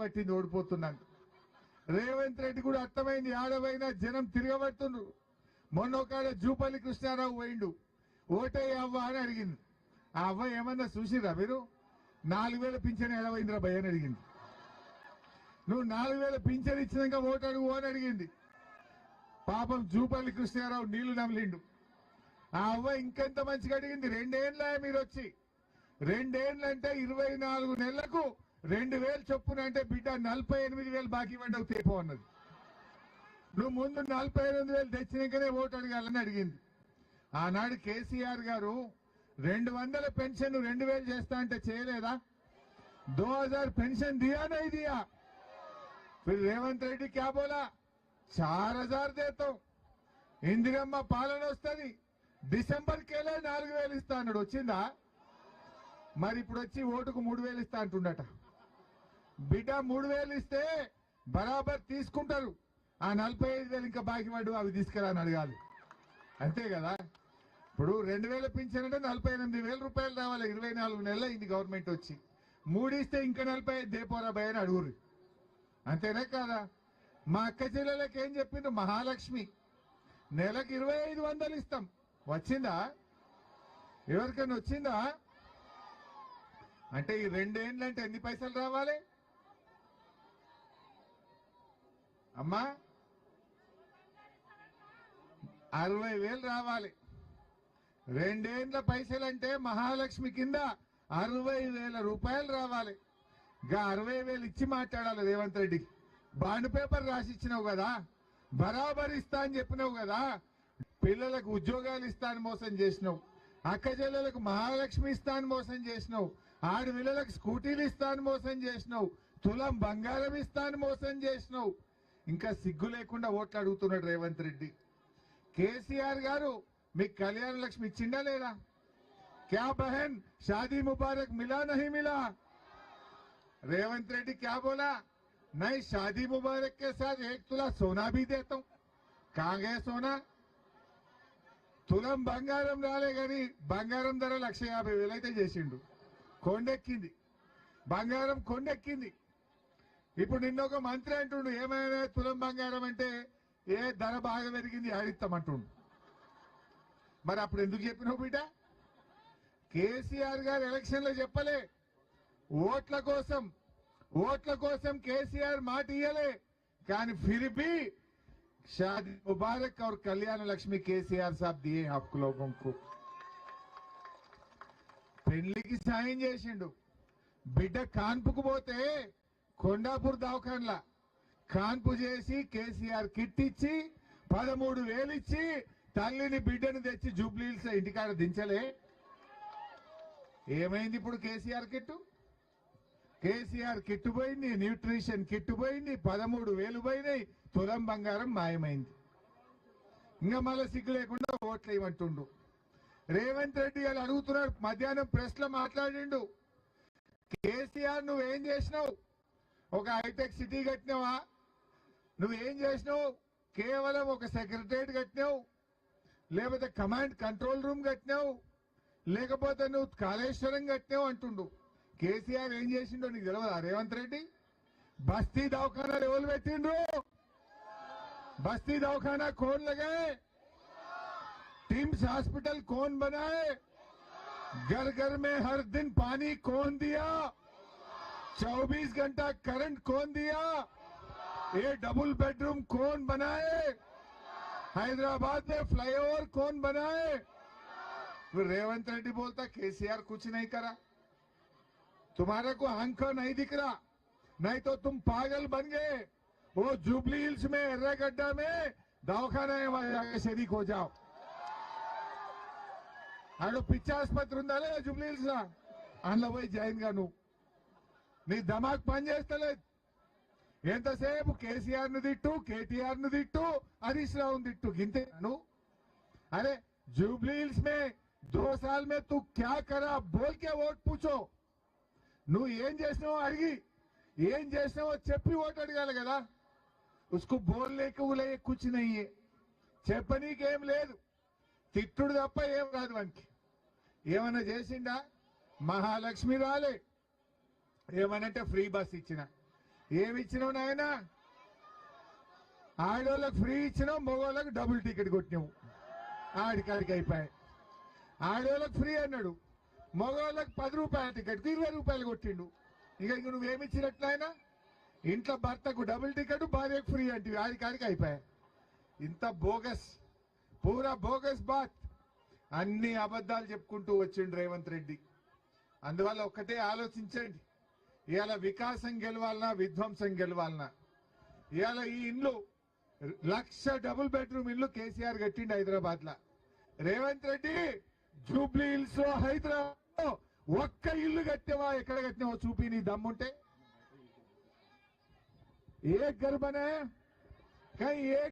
పట్టింది ఓడిపోతున్నాను రేవంత్ రెడ్డి కూడా అర్థమైంది ఆడవైనా జనం తిరగబడుతుండ్రు. మొన్న ఒక జూపల్లి కృష్ణారావు పోయిండు. ఓటే అవ్వ అని అడిగింది. ఆ అవ్వ ఏమన్నా చూసిరా మీరు? నాలుగు వేల పింఛన్ ఎడవైందిరా భయ అని అడిగింది. నువ్వు నాలుగు వేల పింఛన్ ఇచ్చినాక ఓటు అడుగు అని అడిగింది. పాపం జూపల్లి కృష్ణారావు నీళ్ళు నమిలిండు. ఆ అవ్వ ఇంకెంత మంచిగా అడిగింది? రెండేళ్ళ మీరు వచ్చి రెండేళ్ళు అంటే ఇరవై నాలుగు నెలలకు రెండు వేలు చొప్పున అంటే బిడ్డ నలభై ఎనిమిది వేలు బాకీ ఇవ్వండి తేపో అన్నది. నువ్వు ముందు నలభై ఎనిమిది వేలు తెచ్చినాకనే ఓటు అడగాలని అడిగింది. ఆనాడు కేసీఆర్ గారు రెండు వందల పెన్షన్ రెండు వేలు చేస్తా అంటే చేయలేదా? దో హజార్ పెన్షన్ దియా నై దియా? రేవంత్ రెడ్డి క్యా బోలా చార్ హజార్ దేతాం ఇందిరమ్మ పాలన వస్తుంది. డిసెంబర్ కేలే నాలుగు వేలు ఇస్తా అన్నాడు. వచ్చిందా? మరి ఇప్పుడు వచ్చి ఓటుకు మూడు వేలు ఇస్తా అంటుండట. బిడ్డ మూడు వేలు ఇస్తే బరాబర్ తీసుకుంటారు. ఆ నలభై ఐదు వేలు ఇంకా బాకీ పడ్డు అవి తీసుకురా అని అడగాలి. అంతే కదా? ఇప్పుడు రెండు వేల పింఛన్ అంటే నలభై ఎనిమిది వేల రూపాయలు రావాలి. ఇరవై నాలుగు నెలలు అయింది గవర్నమెంట్ వచ్చి. మూడిస్తే ఇంకా నలభై ఐదు దేపోరా భయ అని అడుగురు అంతేనా కాదా? మా అక్క చెల్లెలకి ఏం చెప్పిండ్రు? మహాలక్ష్మి. నెలకు ఇరవై ఐదు వందలు ఇస్తాం. వచ్చిందా? ఎవరికైనా వచ్చిందా? అంటే ఈ రెండేండ్లు అంటే ఎన్ని పైసలు రావాలి? అమ్మా అరవై వేలు రావాలి. రెండేండ్ల పైసలు అంటే మహాలక్ష్మి కింద అరవై వేల రూపాయలు రావాలి. గా అరవై వేలు ఇచ్చి మాట్లాడాలి రేవంత్ రెడ్డికి బాండ్ పేపర్ రాసి ఇచ్చినావు కదా బరాబర్ ఇస్తా అని చెప్పినావు కదా పిల్లలకు ఉద్యోగాలు ఇస్తా అని మోసం చేసినావు. అక్క చెల్లెలకు మహాలక్ష్మి ఇస్తా అని మోసం చేసినావు. ఆడపిల్లలకు స్కూటీలు ఇస్తా అని మోసం చేసినావు. తులం బంగారం ఇస్తా అని మోసం చేసినావు. ఇంకా సిగ్గు లేకుండా ఓట్లు అడుగుతున్నాడు రేవంత్ రెడ్డి. కేసీఆర్ గారు మీకు కళ్యాణ లక్ష్మి ఇచ్చిందా లేదా? క్యా బహన్? షాదీ ముబారక్ మిలా నహి మిలా? రేవంత్ రెడ్డి క్యా బోలా? నై షాదీ ముబారక్ కే సార్ ఏక్ తులా సోనా భీ దేతాం. కాంగే సోనా? తులం బంగారం రాలే గాని బంగారం ధర లక్ష యాభై వేలైతే చేసిండు. కొండెక్కింది. బంగారం కొండెక్కింది. ఇప్పుడు నిన్న ఒక మంత్రి అంటుండు ఏమైనా తులం బంగారం అంటే ఏ ధర బాగా పెరిగింది హరిస్తామంటుండు మరి అప్పుడు ఎందుకు చెప్పినావు బిడ్డ? కేసీఆర్ గారు ఎలక్షన్లో చెప్పలే ఓట్ల కోసం ఓట్ల కోసం కేసీఆర్ మాట ఇయ్యలే. కానీ ఫిరిపి షాది ముబారక్ और కళ్యాణ లక్ష్మి కేసీఆర్ సాబ్ దియే హక్కు లోకంకు పెళ్ళికి సాయం చేసిండు. బిడ్డ కాన్పుకు పోతే కొండాపూర్ దవాఖాన్ల. కాన్పు చేసి కేసీఆర్ కిట్ ఇచ్చి పదమూడు వేలు ఇచ్చి తల్లిని బిడ్డను తెచ్చి జూబ్లీల్స్ ఇంటికాడ దించలే. ఏమైంది ఇప్పుడు కేసీఆర్ కిట్టు? కేసీఆర్ కిట్టు పోయింది న్యూట్రిషన్ కిట్టు పోయింది పదమూడు వేలు పోయినాయి తులం బంగారం మాయమైంది. ఇంకా మళ్ళీ సిగ్గు లేకుండా ఓట్లు వేయమంటుండు రేవంత్ రెడ్డి గారు అడుగుతున్నారు మధ్యాహ్నం ప్రెస్లో మాట్లాడిండు. కేసీఆర్ నువ్వేం చేసినావు? ఒక హైటెక్ సిటీ కట్టినావా నువ్వేం చేసినావు కేవలం ఒక సెక్రటరేట్ కట్టినావు లేకపోతే కమాండ్ కంట్రోల్ రూమ్ కట్టినావు లేకపోతే నువ్వు కాళేశ్వరం కట్టినావు అంటుండు కేసీఆర్ ఏం చేసిండో నీకు తెలియదా రేవంత్ రెడ్డి బస్తీ దవాఖానాలు ఎవరు పెట్టిండ్రు बस्ती दवाखाना कौन लगाए टिम्स हॉस्पिटल कौन बनाए घर घर में हर दिन पानी कौन दिया 24 घंटा करंट कौन दिया ये डबल बेडरूम कौन बनाए हैदराबाद में फ्लाईओवर कौन बनाए फिर रेवंत रेड्डी बोलता केसीआर कुछ नहीं करा तुम्हारे को आंख नहीं दिख रहा नहीं तो तुम पागल बन गए वो जुबली हिल्स में एर्रागड्डा में दवाखाना है वहां जाके शरीक हो जाओ ఆడు పిచ్చి ఆసుపత్రి ఉందా లేదా జూబ్లీ హిల్స్ లా అందులో పోయి జాయిన్ గా నువ్వు నీ దమాక్ పనిచేస్తలేదు ఎంతసేపు కేసీఆర్ను తిట్టు కేటీఆర్ను తిట్టు హరీష్ రావు తిట్టు? గింతేను అరే జూబ్లీ హిల్స్ మే దో సాల్ మే తు క్యా కరా? బోల్కే ఓట్ పూచో. నువ్వు ఏం చేసినావో అడిగి. ఏం చేసినావో చెప్పి ఓటు అడగాలి కదా. ఉస్కు బోల్ లేక ఉలయ్య కూర్చునయ్యే చెప్పనీకేం లేదు. తిట్టుడు తప్ప ఏం రాదు వానికి. ఏమన్నా చేసిండా? మహాలక్ష్మి రాలే. ఏమనంటే ఫ్రీ బస్ ఇచ్చిన. ఏమి ఇచ్చినావు నాయన? ఆడవాళ్ళకి ఫ్రీ ఇచ్చినావు మగవాళ్ళకి డబుల్ టికెట్ కొట్టినావు. ఆడికాడికి అయిపోయాయి. ఆడవాళ్ళకి ఫ్రీ అన్నాడు. మగవాళ్ళకి పది రూపాయల టికెట్ ఇరవై రూపాయలు కొట్టిండు. ఇక ఇంక నువ్వేమి ఇచ్చినట్లు ఆయన ఇంట్లో భర్తకు డబుల్ టికెట్ భార్యకు ఫ్రీ అంటే ఆడికాడికి అయిపోయాయి. ఇంత బోగస్ పూరా బోగస్ బాత్. అన్ని అబద్ధాలు చెప్పుకుంటూ వచ్చిండు రేవంత్ రెడ్డి. అందువల్ల ఒక్కటే ఆలోచించండి. ఇవాళ వికాసం గెలవాలన్నా విధ్వంసం గెలవాలన్నా ఇవాళ ఈ ఇండ్లు లక్ష డబుల్ బెడ్రూమ్ ఇల్లు కేసీఆర్ కట్టిండు హైదరాబాద్ లా రేవంత్ రెడ్డి జూబ్లీ హిల్స్లో హైదరాబాద్లో ఒక్క ఇల్లు కట్టావా ఎక్కడ కట్టినావో చూపి నీ దమ్ముంటే. ఏ గర్భనే? కానీ ఏ